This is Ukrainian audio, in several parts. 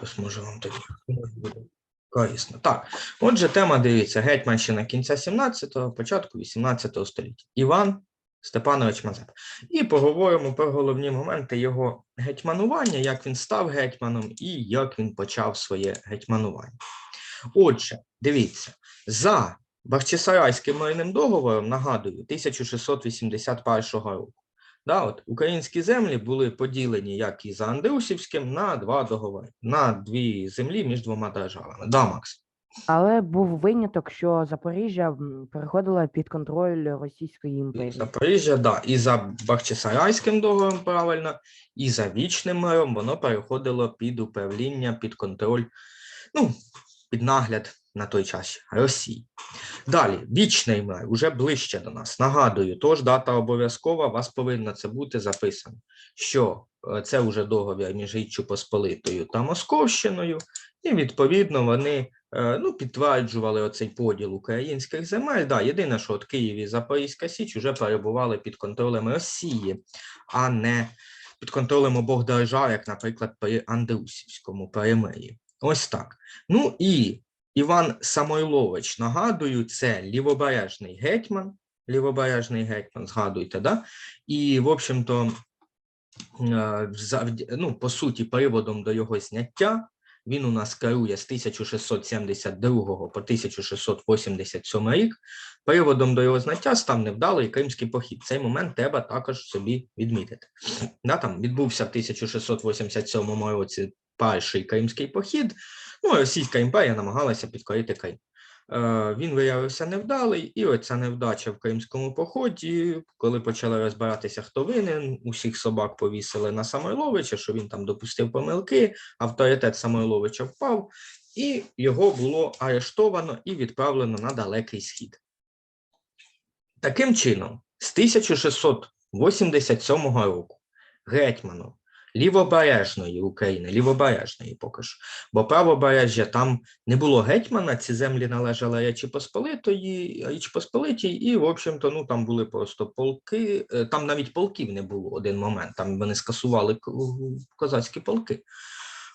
запис може вам тоді буде корисно. Так, отже, тема дивіться: Гетьманщина кінця 17-го, початку 18 століття. Іван Степанович Мазеп. І поговоримо про головні моменти його гетьманування, як він став гетьманом і як він почав своє гетьманування. Отже, дивіться, за Бахчисарайським мирним договором, нагадую, 1681 року. Да, от, українські землі були поділені, як і за Андрусівським, на два договори, на дві землі між двома державами. Да, Макс? Але був виняток, що Запоріжжя м, переходило під контроль Російської імперії. Запоріжжя, да, і за Бахчисарайським договором, правильно, і за вічним миром воно переходило під управління, під контроль, ну, під нагляд на той час Росії. Далі, вічний мир, уже ближче до нас. Нагадую, тож дата обов'язкова, вас повинна це бути записано, що е, це вже договір між Річчю Посполитою та Московщиною, і відповідно вони е, ну, підтверджували оцей поділ українських земель. Да, єдине, що от Київ і Запорізька Січ вже перебували під контролем Росії, а не під контролем обох держав, як, наприклад, при Андрусівському перемир'ї. Ось так. Ну і Іван Самойлович, нагадую, це лівобережний гетьман, лівобережний гетьман, згадуйте, да? І, в общем-то, е, ну, по суті, приводом до його зняття він у нас керує з 1672 по 1687 рік. Приводом до його зняття став невдалий кримський похід. Цей момент треба також собі відмітити. Да, там відбувся в 1687 році перший кримський похід. Ну, Російська імперія намагалася підкорити Крим. Е, Він виявився невдалий, і оця невдача в кримському поході, коли почали розбиратися, хто винен, усіх собак повісили на Самойловича, що він там допустив помилки, авторитет Самойловича впав, і його було арештовано і відправлено на далекий схід. Таким чином, з 1687 року гетьманом лівобережної України, лівобережної поки що, бо правобережжя там не було гетьмана, ці землі належали Речі Посполитої, Річ Посполитій, і, в общем-то, ну там були просто полки, е, там навіть полків не було один момент, там вони скасували козацькі полки.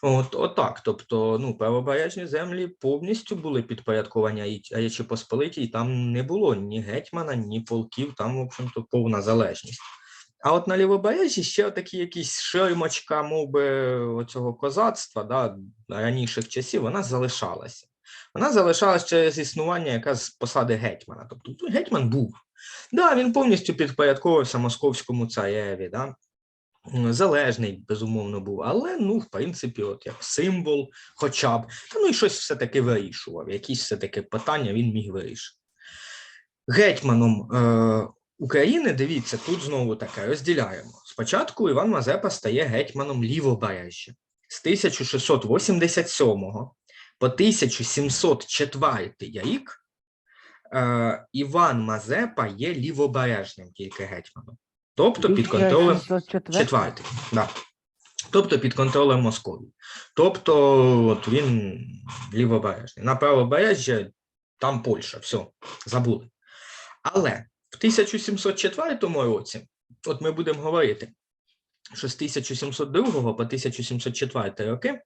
От, отак. Тобто, ну, правобережні землі повністю були підпорядковані Речі Посполитій, там не було ні гетьмана, ні полків, там, в общем-то, повна залежність. А от на лівобережжі ще такі якісь ширмочка, мов би, оцього козацтва, да, раніших часів, вона залишалася. Вона залишалась через існування якраз посади гетьмана. Тобто гетьман був. Да, він повністю підпорядковувався московському цареві, да. залежний, безумовно, був, але, ну, в принципі, от як символ, хоча б, та ну і щось все-таки вирішував, якісь все-таки питання він міг вирішити. Гетьманом е, України, дивіться, тут знову таке розділяємо. Спочатку Іван Мазепа стає гетьманом лівобережжя з 1687 по 1704 рік. Е, Іван Мазепа є лівобережним тільки гетьманом, тобто під контролем 1604? четвертий, да. Тобто під контролем Московії. Тобто, от він лівобережний. На правобережжя там Польща, все, забули. Але в 1704 році, от ми будемо говорити, що з 1702 по 1704 роки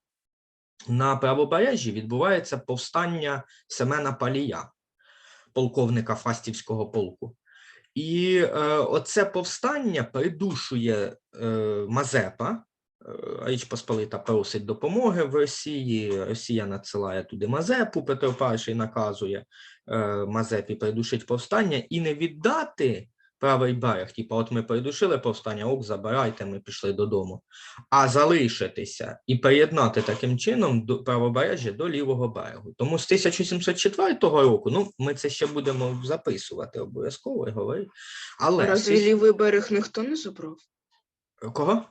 на правобережжі відбувається повстання Семена Палія, полковника Фастівського полку. І е, оце повстання придушує е, Мазепа. Е, Річ Посполита просить допомоги в Росії. Росія надсилає туди Мазепу. Петро І наказує е, Мазепі придушити повстання і не віддати правий берег. Типа, от ми придушили повстання, ок, забирайте, ми пішли додому. А залишитися і приєднати таким чином до правобережжя до лівого берегу. Тому з 1704 року, ну ми це ще будемо записувати обов'язково і говорити. Але тис- лівий берег ніхто не забрав? кого?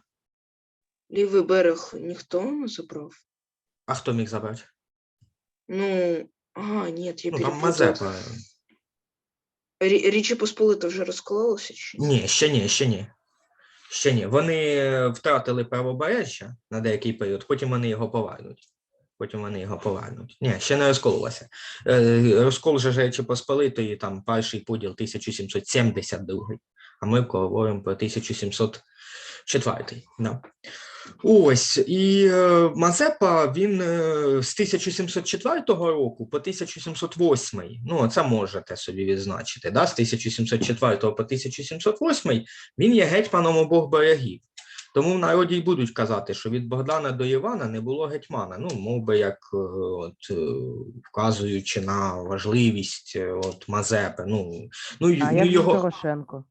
Лівий берег ніхто не забрав? А хто міг забрати? Ну, ага, ні, я Ну, там. Мазепа. Рі- Річі Посполита вже розкололося чи ні? Ні, ще ні, ще ні. Ще ні. Вони втратили правобережжя на деякий період, потім вони його повернуть. Потім вони його повернуть. Ні, ще не розкололося. Е, Розкол же ж Речі Посполитої, там перший поділ 1772, а ми говоримо про 1704. Да. Ось і е, Мазепа він е, з 1704 року по 1708, ну це можете собі відзначити. Да? З 1704 по 1708 він є гетьманом обох берегів. Тому в народі й будуть казати, що від Богдана до Івана не було гетьмана. Ну, мов би, як е, от, е, вказуючи на важливість е, от, Мазепи. Ну, ну, А ну як його. Дорошенко?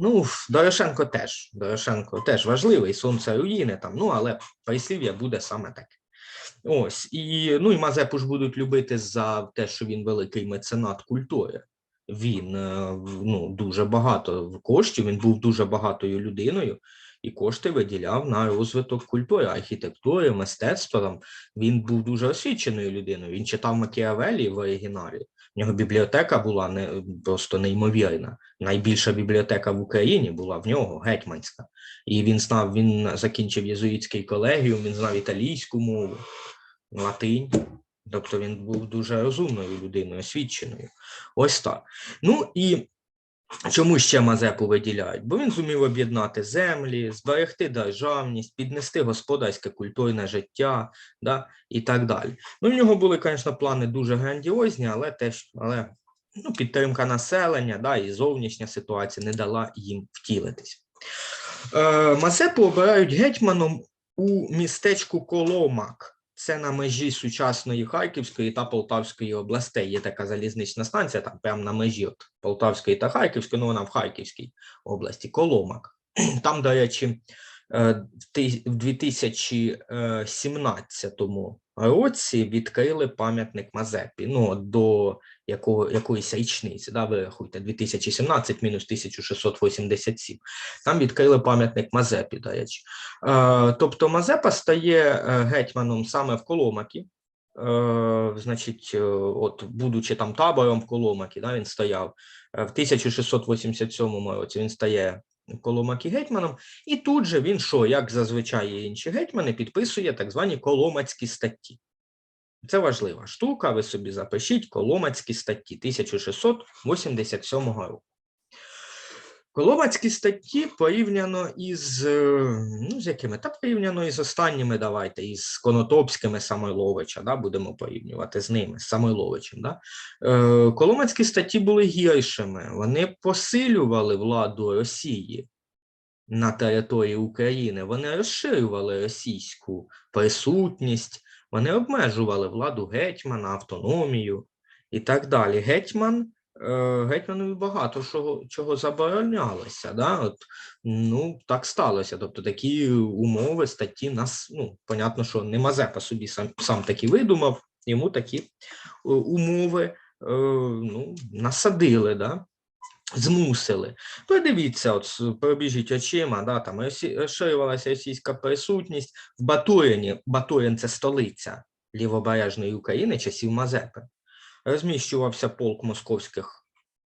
Ну, Дорошенко теж. Дорошенко теж важливий, сонце руїни там, ну, але прислів'я буде саме таке. Ось, і, ну, і Мазепу ж будуть любити за те, що він великий меценат культури. Він е, ну, дуже багато коштів, він був дуже багатою людиною, і кошти виділяв на розвиток культури, архітектури, мистецтва. Там. Він був дуже освіченою людиною. Він читав Макіавелі в оригіналі. В нього бібліотека була не, просто неймовірна найбільша бібліотека в Україні була в нього гетьманська. І він знав, він закінчив єзуїтський колегіум, він знав італійську мову, латинь. Тобто він був дуже розумною людиною, освіченою. Ось так. Ну і чому ще Мазепу виділяють? Бо він зумів об'єднати землі, зберегти державність, піднести господарське культурне життя да, і так далі. Ну, в нього були, звісно, плани дуже грандіозні, але теж але ну, підтримка населення да, і зовнішня ситуація не дала їм втілитись. Е, Мазепу обирають гетьманом у містечку Коломак. Це на межі сучасної Харківської та Полтавської областей. Є така залізнична станція, там прямо на межі от Полтавської та Харківської, ну вона в Харківській області, Коломак. Там, до речі, в 2017 році відкрили пам'ятник Мазепі. Ну, до якого, якоїсь річниці, да, ви рахуйте, 2017 мінус 1687. Там відкрили пам'ятник Мазепі, до речі. Е, тобто Мазепа стає е, гетьманом саме в Коломакі. Е, значить, е, от, будучи там табором в Коломакі, да, він стояв. Е, В 1687 році він стає в Коломакі гетьманом, і тут же він що, як зазвичай і інші гетьмани, підписує так звані коломацькі статті. Це важлива штука, ви собі запишіть Коломацькі статті 1687 року. Коломацькі статті порівняно із е, ну, з якими? Та порівняно із останніми, давайте, із Конотопськими Самойловича, да, будемо порівнювати з ними, з Самойловичем. Да? Е, Коломацькі статті були гіршими. Вони посилювали владу Росії на території України, вони розширювали російську присутність, вони обмежували владу гетьмана, автономію і так далі. Гетьман гетьманові багато чого, чого заборонялося. Да? От, ну, так сталося. Тобто такі умови, статті нас, ну, понятно, що не Мазепа собі сам, сам таки видумав, йому такі е, умови е, ну, насадили, да? змусили. Подивіться, от пробіжіть очима, да, там розширювалася російська присутність в Батурині. Батурин це столиця лівобережної України часів Мазепи розміщувався полк московських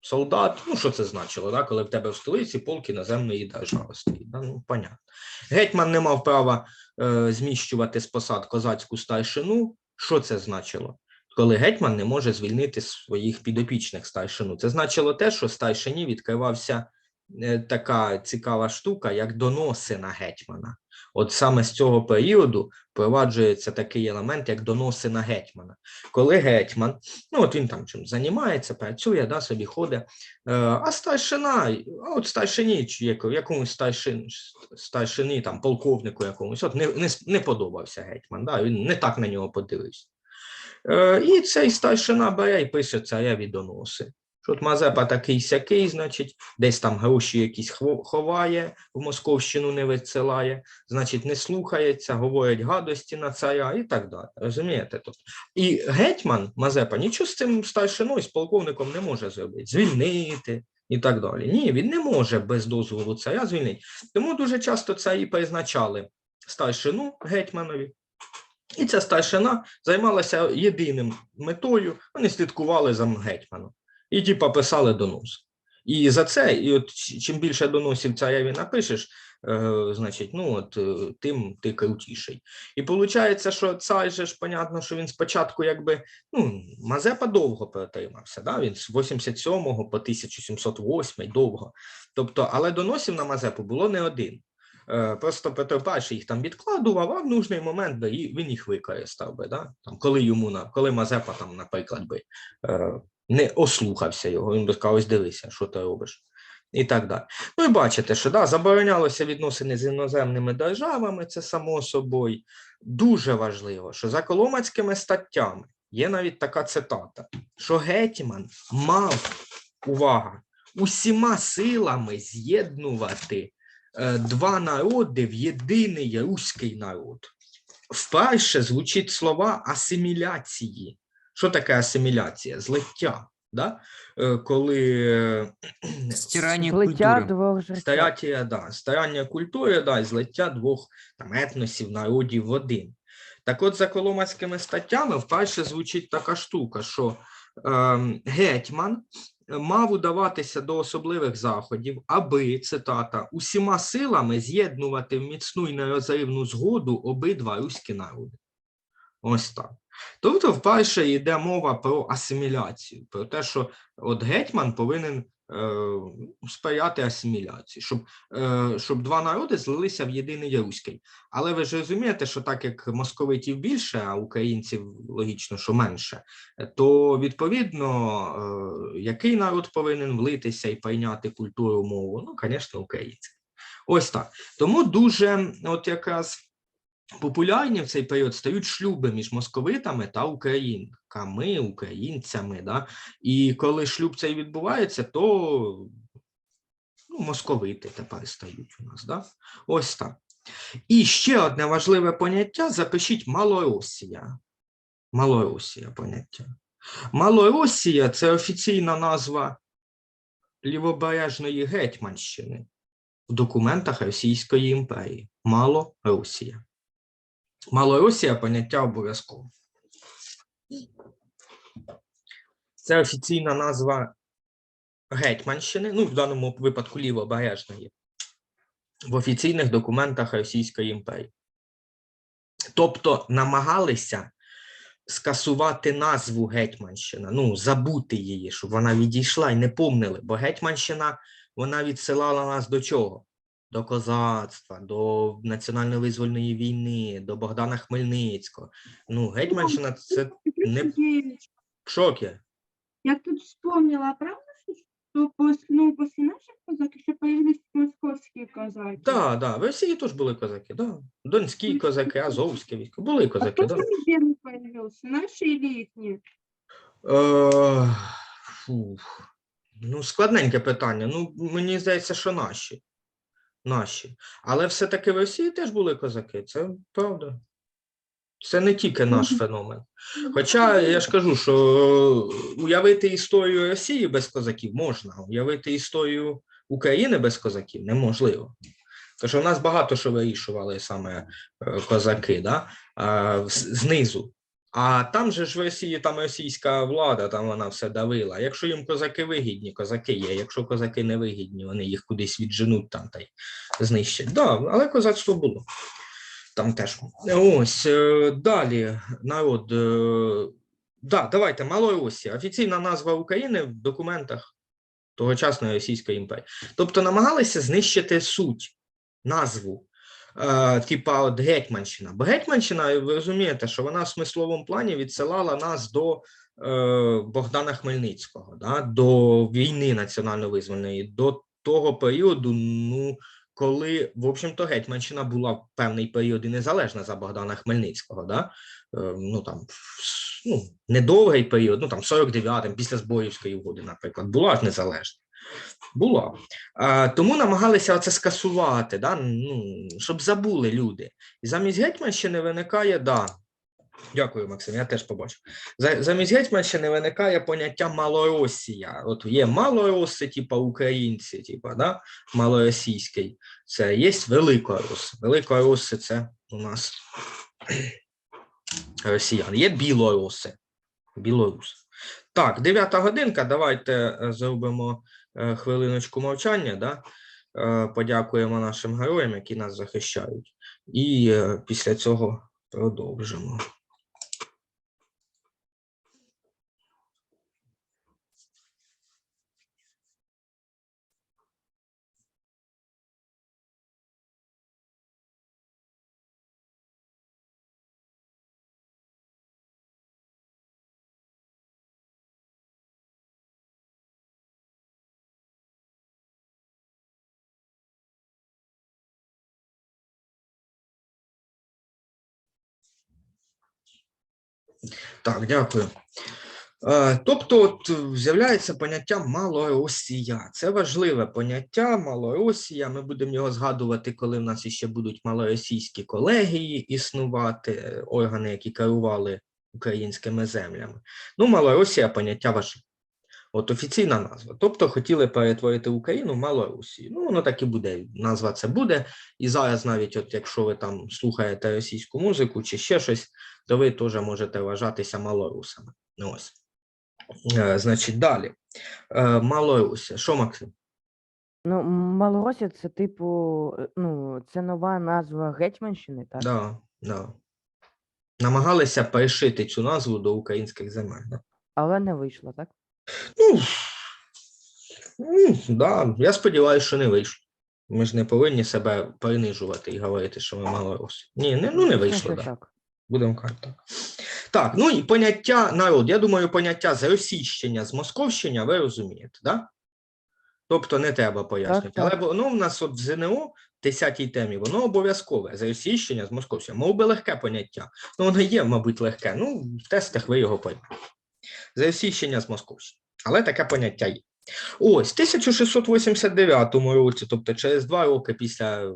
солдат. Ну, що це значило, да? коли в тебе в столиці полк іноземної держави стоїть. Да? Ну, понятно. Гетьман не мав права е, зміщувати з посад козацьку старшину. Що це значило? Коли гетьман не може звільнити своїх підопічних старшину. Це значило те, що старшині відкривався е, така цікава штука, як доноси на гетьмана. От саме з цього періоду впроваджується такий елемент, як доноси на гетьмана. Коли гетьман, ну от він там чим займається, працює, да, собі ходить, е, а старшина, а от старшині, якомусь старшин, старшині, там, полковнику якомусь, от не, не, не подобався гетьман, да, він не так на нього подивився. Е, і цей старшина бере і пише цареві доноси. Що от Мазепа такий сякий, значить, десь там гроші якісь ховає, в Московщину не висилає, значить, не слухається, говорить гадості на царя і так далі. Розумієте? Тобто, і гетьман Мазепа нічого з цим старшиною, з полковником не може зробити, звільнити і так далі. Ні, він не може без дозволу царя звільнити. Тому дуже часто царі призначали старшину гетьманові. І ця старшина займалася єдиним метою, вони слідкували за гетьманом. І типа писали донос. І за це, і от чим більше доносів цареві напишеш, е, значить, ну от е, тим ти крутіший. І виходить, що цар же ж, понятно, що він спочатку якби, ну, Мазепа довго протримався, да? він з 87 по 1708 довго. Тобто, але доносів на Мазепу було не один. Е, Просто Петро І їх там відкладував, а в нужний момент би він їх використав би. Да? Там, коли йому коли Мазепа, там, наприклад, би не ослухався його, він би сказав, ось дивися, що ти робиш. І так далі. Ну і бачите, що да, заборонялося відносини з іноземними державами, це само собою. Дуже важливо, що за коломацькими статтями є навіть така цитата, що гетьман мав увага усіма силами з'єднувати е, два народи в єдиний руський народ. Вперше звучить слова асиміляції. Що таке асиміляція? Злиття. Да? Е, Коли е, Стирання культури. двох. Да, старання культури, да, і злиття двох там, етносів, народів в один. Так от, за коломацькими статтями вперше звучить така штука, що ем, гетьман е, мав удаватися до особливих заходів, аби, цитата, усіма силами з'єднувати в міцну і нерозривну згоду обидва руські народи. Ось так. Тобто, вперше йде мова про асиміляцію, про те, що от гетьман повинен е, сприяти асиміляції, щоб, е, щоб два народи злилися в єдиний руський. Але ви ж розумієте, що так як московитів більше, а українців логічно, що менше, то відповідно, е, який народ повинен влитися і прийняти культуру мову? Ну, звісно, український. Ось так. Тому дуже, от якраз. Популярні в цей період стають шлюби між московитами та українками, українцями. Да? І коли шлюб цей відбувається, то ну, московити тепер стають у нас. Да? Ось так. І ще одне важливе поняття: запишіть Малоросія. Малоросія поняття. Малоросія це офіційна назва Лівобережної Гетьманщини в документах Російської імперії. Малоросія. Малоросія поняття обов'язково. Це офіційна назва Гетьманщини, ну, в даному випадку лівобережної, в офіційних документах Російської імперії. Тобто намагалися скасувати назву Гетьманщина, ну, забути її, щоб вона відійшла і не помнили, бо Гетьманщина вона відсилала нас до чого? До козацтва, до національно-визвольної війни, до Богдана Хмельницького. Ну, Гетьманщина це не шоке. я тут вспомнила, правда, после, ну, после наших казак еще появились московские казаки? Так, да, в Росії теж були козаки, да. Донські козаки, Азовське військо, були козаки, кто да. появился, наши или их Е, фух. Ну, складненьке питання. Ну, мені здається, що наші. Наші. Але все-таки в Росії теж були козаки, це правда. Це не тільки наш феномен. Хоча я ж кажу, що уявити історію Росії без козаків можна, а уявити історію України без козаків неможливо. Тому що в нас багато що вирішували саме е, козаки, да? знизу. А там же ж в Росії там російська влада, там вона все давила. Якщо їм козаки вигідні, козаки є. Якщо козаки не вигідні, вони їх кудись відженуть там та й знищать. Да, але козацтво було. Там теж. Ось е, далі народ. е, Да, давайте, Малоросія. Офіційна назва України в документах тогочасної Російської імперії. Тобто намагалися знищити суть, назву типа от Гетьманщина. Бо Гетьманщина, ви розумієте, що вона в смисловому плані відсилала нас до е, Богдана Хмельницького, да, до війни національно-визвольної, до того періоду, ну, коли, в общем-то, Гетьманщина була в певний період і незалежна за Богдана Хмельницького. Да? Е, ну, там, ну, недовгий період, ну там 49-м, після Зборівської угоди, наприклад, була ж незалежна. Була. А, тому намагалися це скасувати, да? ну, щоб забули люди. І замість Гетьманщини виникає, да. Дякую, Максим, я теж побачив. Замість Гетьманщини виникає поняття Малоросія. От є малороси, типа українці, типа, да? малоросійський. Це є Великорос. Великороси це у нас росіяни. Є білороси. Білорус. Так, дев'ята годинка. Давайте е, зробимо хвилиночку мовчання. Да? Е, Подякуємо нашим героям, які нас захищають. І е, після цього продовжимо. Так, дякую. Е, Тобто, от е, з'являється поняття Малоросія. Це важливе поняття Малоросія. Ми будемо його згадувати, коли в нас ще будуть малоросійські колегії існувати, е, органи, які керували українськими землями. Ну, Малоросія поняття важливе. От офіційна назва. Тобто хотіли перетворити Україну в Малорусію. Ну, воно так і буде. Назва це буде. І зараз, навіть, от якщо ви там слухаєте російську музику чи ще щось, то ви теж можете вважатися малорусами. Ну, Ось. Е, значить, далі. Е, Малорусія. Що, Максим? Ну, Малоросія це типу, е, ну, це нова назва Гетьманщини, так? Да, да. Намагалися перешити цю назву до українських земель. Да? Але не вийшло, так? Ну, ну, да. я сподіваюся, що не вийшло. Ми ж не повинні себе принижувати і говорити, що ми малоруси. Ні, не, ну не вийшло. Да. так. Будемо казати так. Так, ну і поняття народ. Я думаю, поняття зросійщення, змосковщення, ви розумієте, да? Тобто не треба пояснювати. так. Але воно в нас от в ЗНО, в 10-й темі, воно обов'язкове. Зросійщення, змосковщення. Мов би легке поняття. Ну, воно є, мабуть, легке. Ну, в тестах ви його поймете. Зросійщення, Московщини. Але таке поняття є. Ось, в 1689 році, тобто через два роки після е,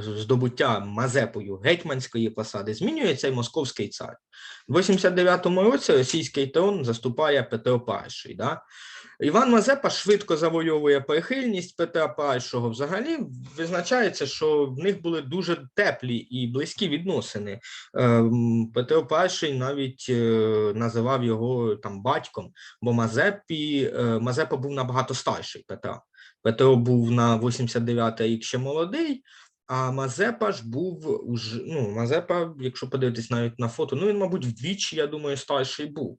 здобуття Мазепою гетьманської посади, змінюється і московський цар. В 89-му році російський трон заступає Петро І. Да? Іван Мазепа швидко завойовує прихильність Петра І. Взагалі визначається, що в них були дуже теплі і близькі відносини. Ем, Петро І навіть е, називав його там батьком, бо Мазепі, е, Мазепа був набагато старший Петра. Петро був на 89-й рік ще молодий, а Мазепа ж був уже, ну, Мазепа, якщо подивитись навіть на фото, ну він, мабуть, вдвічі, я думаю, старший був.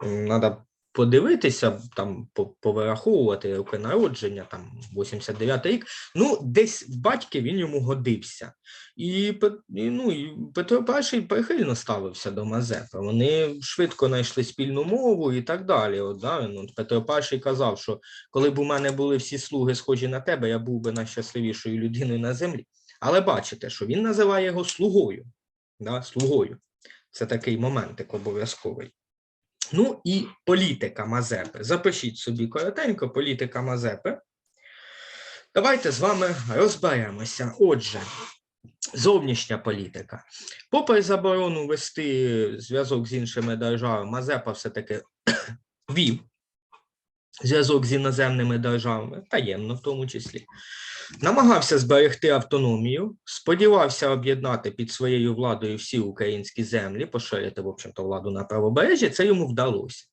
Треба подивитися, там, повираховувати роки народження, там 89 рік. Ну, десь в батьки він йому годився. І, ну, і Петро І прихильно ставився до Мазепи. Вони швидко знайшли спільну мову і так далі. От, да, от Петро І казав, що коли б у мене були всі слуги схожі на тебе, я був би найщасливішою людиною на землі. Але бачите, що він називає його слугою. Да, слугою. Це такий моментик обов'язковий. Ну і політика Мазепи. Запишіть собі коротенько, політика Мазепи. Давайте з вами розберемося. Отже, зовнішня політика. Попри заборону вести зв'язок з іншими державами, Мазепа все-таки вів зв'язок з іноземними державами, таємно в тому числі. Намагався зберегти автономію, сподівався об'єднати під своєю владою всі українські землі, поширити, в общем-то, владу на правобережжі. Це йому вдалося.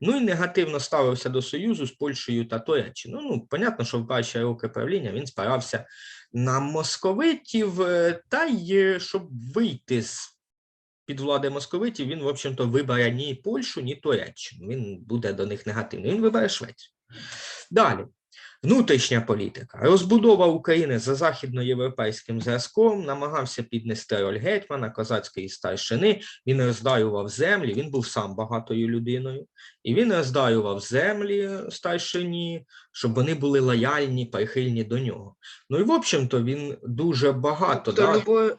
Ну і негативно ставився до союзу з Польщею та Туреччиною. Ну, понятно, що в перші роки правління він спирався на московитів, е, та й е, щоб вийти з під влади московитів, він, в общем-то, вибере ні Польщу, ні Туреччину. Він буде до них негативний. Він вибере Швецію. Далі. Внутрішня політика. Розбудова України за західноєвропейським зразком, намагався піднести роль гетьмана, козацької старшини. Він роздаював землі, він був сам багатою людиною, і він роздаював землі старшині, щоб вони були лояльні, прихильні до нього. Ну і в общем-то він дуже багато. То да,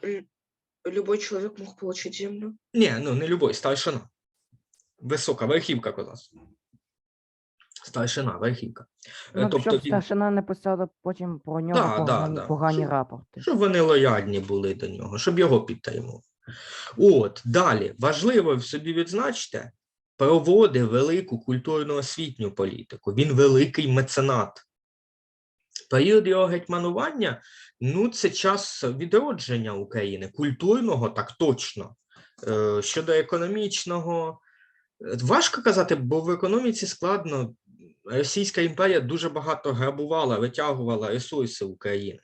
любой, человек мог получить землю. ні, ну не любой, старшина. Висока верхівка козацтва. Старшина, верхівка. Е, Ну, тобто щоб він- старшина не писала потім про нього Да, да, погані, да. погані Щоб- рапорти. щоб вони лояльні були до нього, щоб його підтримували. От, далі, важливо в собі відзначте, проводив велику культурно-освітню політику. Він великий меценат. Період його гетьманування ну, це час відродження України, культурного, так точно. Е, Щодо економічного, е, важко казати, бо в економіці складно. Російська імперія дуже багато грабувала, витягувала ресурси України.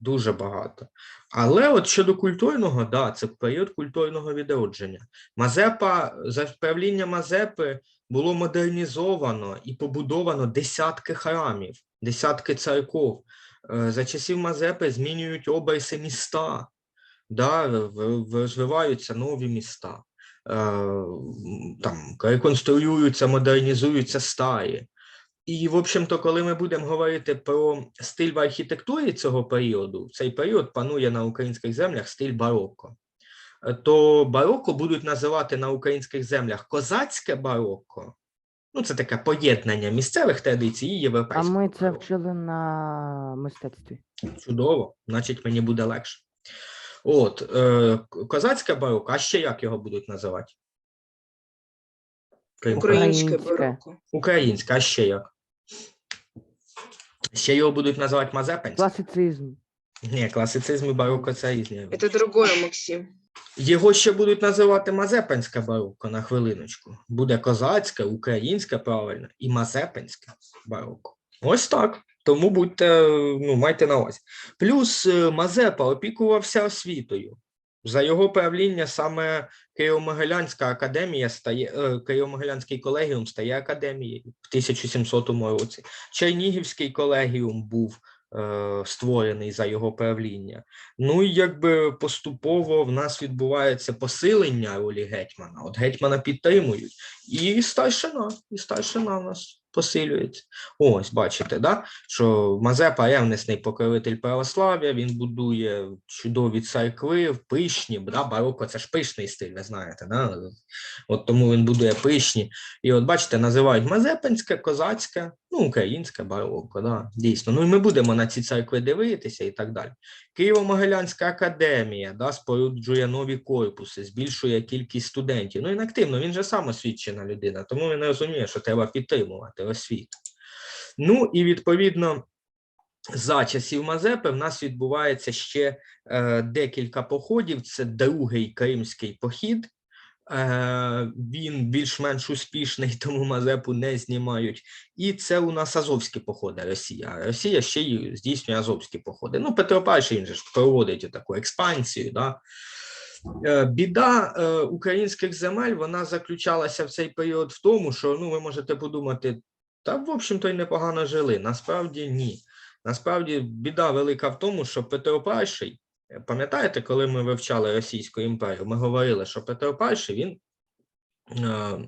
Дуже багато. Але от щодо культурного, да, це період культурного відродження. Мазепа, за правління Мазепи було модернізовано і побудовано десятки храмів, десятки церков. Е, За часів Мазепи змінюють обриси міста, да, розвиваються нові міста, е, там, реконструюються, модернізуються старі. І, в общем-то, коли ми будемо говорити про стиль в архітектурі цього періоду, в цей період панує на українських землях стиль бароко. е, то бароко будуть називати на українських землях козацьке бароко. Ну, це таке поєднання місцевих традицій і А європейського. ми це вчили на мистецтві. Чудово, значить мені буде легше. От, е, к- козацьке бароко, а ще як його будуть називати? Крім Українське Українське. бароко. Українське, а ще як? Ще його будуть називати Мазепинське? Класицизм. Ні, класицизм і бароко це різні. Это другое, Максим. Його ще будуть називати Мазепинське бароко на хвилиночку. Буде козацьке, українське, правильно, і Мазепинське бароко. Ось так. Тому будьте, ну, майте на увазі. Плюс е, Мазепа опікувався освітою. За його правління саме Києво-Могилянська академія стає, е, Києво-Могилянський колегіум стає академією в 1700 році. Чернігівський колегіум був створений за його правління. Ну і якби поступово в нас відбувається посилення ролі гетьмана. От гетьмана підтримують, і старшина, і старшина в нас посилюється. Ось, бачите, да? що Мазепа ревнесний покровитель православ'я, він будує чудові церкви, в пишні, да? бароко це ж пишний стиль, ви знаєте, да? от тому він будує пишні. І от бачите, називають Мазепинське, козацьке, ну, українське бароко, да? дійсно. Ну і ми будемо на ці церкви дивитися і так далі. Києво-Могилянська академія да, споруджує нові корпуси, збільшує кількість студентів. Ну він активно, він же сам освічена людина, тому він розуміє, що треба підтримувати освіту. Ну і відповідно. За часів Мазепи в нас відбувається ще е, декілька походів. Це другий кримський похід. Е, він більш-менш успішний, тому Мазепу не знімають. І це у нас азовські походи Росія. Росія ще й здійснює азовські походи. Ну, Петро І він же ж проводить таку експансію. Да? Е, Біда е, українських земель вона заключалася в цей період в тому, що ну, ви можете подумати, та, в общем-то, й непогано жили. Насправді ні. Насправді біда велика в тому, що Петро І, пам'ятаєте, коли ми вивчали Російську імперію, ми говорили, що Петро І він, е,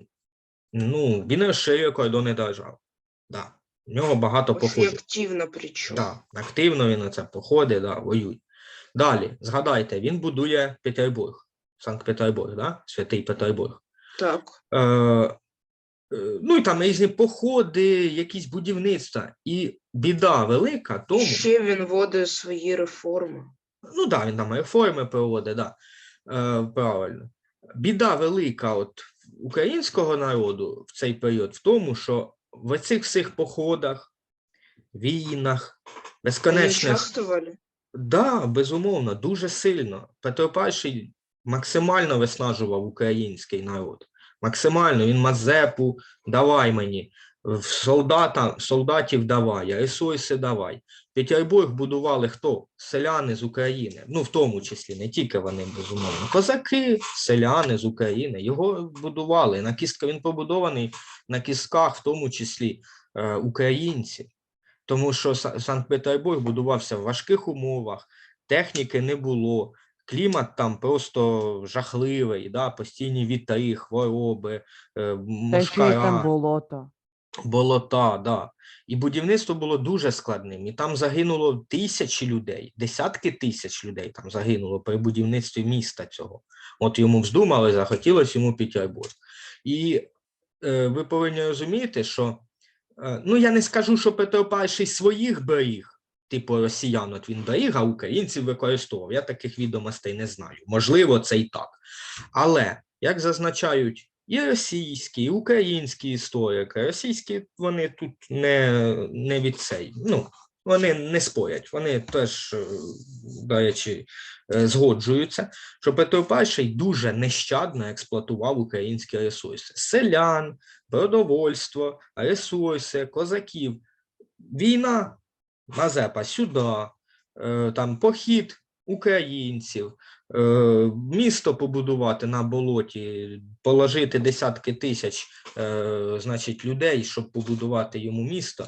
ну, він розширює кордони держав. Да. В нього багато походів. активно причем. Да, активно він на це походить, да, воює. Далі, згадайте, він будує Петербург, Санкт-Петербург, да? Святий Петербург. Так. Е, е, ну і там різні походи, якісь будівництва. І біда велика тому, Ще він вводить свої реформи. Ну да, він там реформи проводить, да, е, правильно. Біда велика от українського народу в цей період в тому, що в цих всіх походах, війнах, безконечних? Да, безумовно, дуже сильно. Петро І максимально виснажував український народ. Максимально він Мазепу, давай мені, солдата, солдатів давай, ресурси давай. Петербург будували хто? Селяни з України. Ну, в тому числі, не тільки вони, безумовно. Козаки, селяни з України. Його будували. На кістка він побудований на кістках, в тому числі е, українців тому що Санкт-Петербург будувався в важких умовах, техніки не було, клімат там просто жахливий, да, постійні вітри, хвороби, е, Та ще й там болото. болота. Да. І будівництво було дуже складним. І там загинуло тисячі людей, десятки тисяч людей там загинуло при будівництві міста цього. От йому вздумали, захотілося йому Петербург. І е, ви повинні розуміти, що Е, Ну, я не скажу, що Петро І своїх беріг, типу росіян, от він беріг, а українців використовував. Я таких відомостей не знаю. Можливо, це і так. Але, як зазначають і російські, і українські історики, російські вони тут не, не від цей. Ну, вони не спорять, вони теж, е, до речі, е, згоджуються, що Петро І дуже нещадно експлуатував українські ресурси. Селян, продовольство, ресурси, козаків. Війна, Мазепа сюди, е, там похід українців, е, місто побудувати на болоті, положити десятки тисяч е, значить, людей, щоб побудувати йому місто.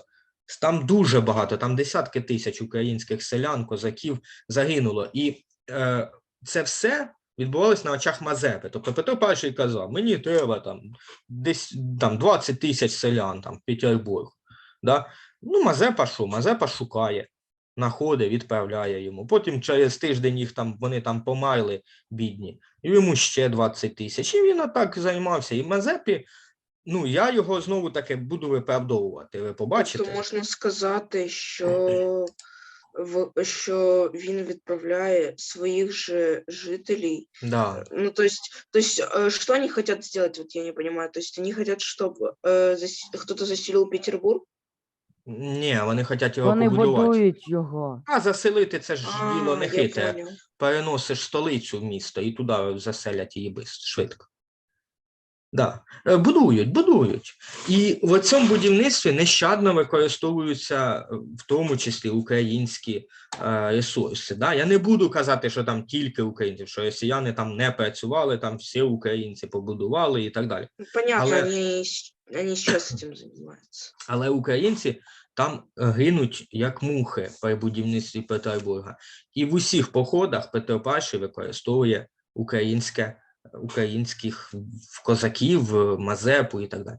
Там дуже багато, там десятки тисяч українських селян, козаків загинуло. І е, це все відбувалось на очах Мазепи. Тобто Петро І казав, мені треба там десь там 20 тисяч селян там в Петербург. Да? Ну, Мазепа що? Мазепа шукає знаходить, відправляє йому. Потім через тиждень їх там вони там померли, бідні, і йому ще 20 тисяч. І він отак займався. І Мазепі, ну я його знову таки буду виправдовувати. Ви побачите. Тобто можна сказати, що, в, що він відправляє своїх же жителей. Да. Ну, то есть, то есть, э, что они хотят сделать, вот я не понимаю. То есть они хотят, чтобы э, зас- кто-то заселил Петербург? Ні, вони хочуть його Вони побудувати. будують його. А заселити це ж діло не я понял. переносиш столицю в місто і туди заселять її швидко. Да. Е, Будують, будують. І в цьому будівництві нещадно використовуються е, в тому числі українські е, ресурси. Да? Я не буду казати, що там тільки українці, що росіяни там не працювали, там всі українці побудували і так далі. Ну, Понятно, Але- они, с- они сейчас этим занимаются. Але українці там е, гинуть як мухи при будівництві Петербурга. І в усіх походах Петро І використовує українське, українських козаків, Мазепу і так далі.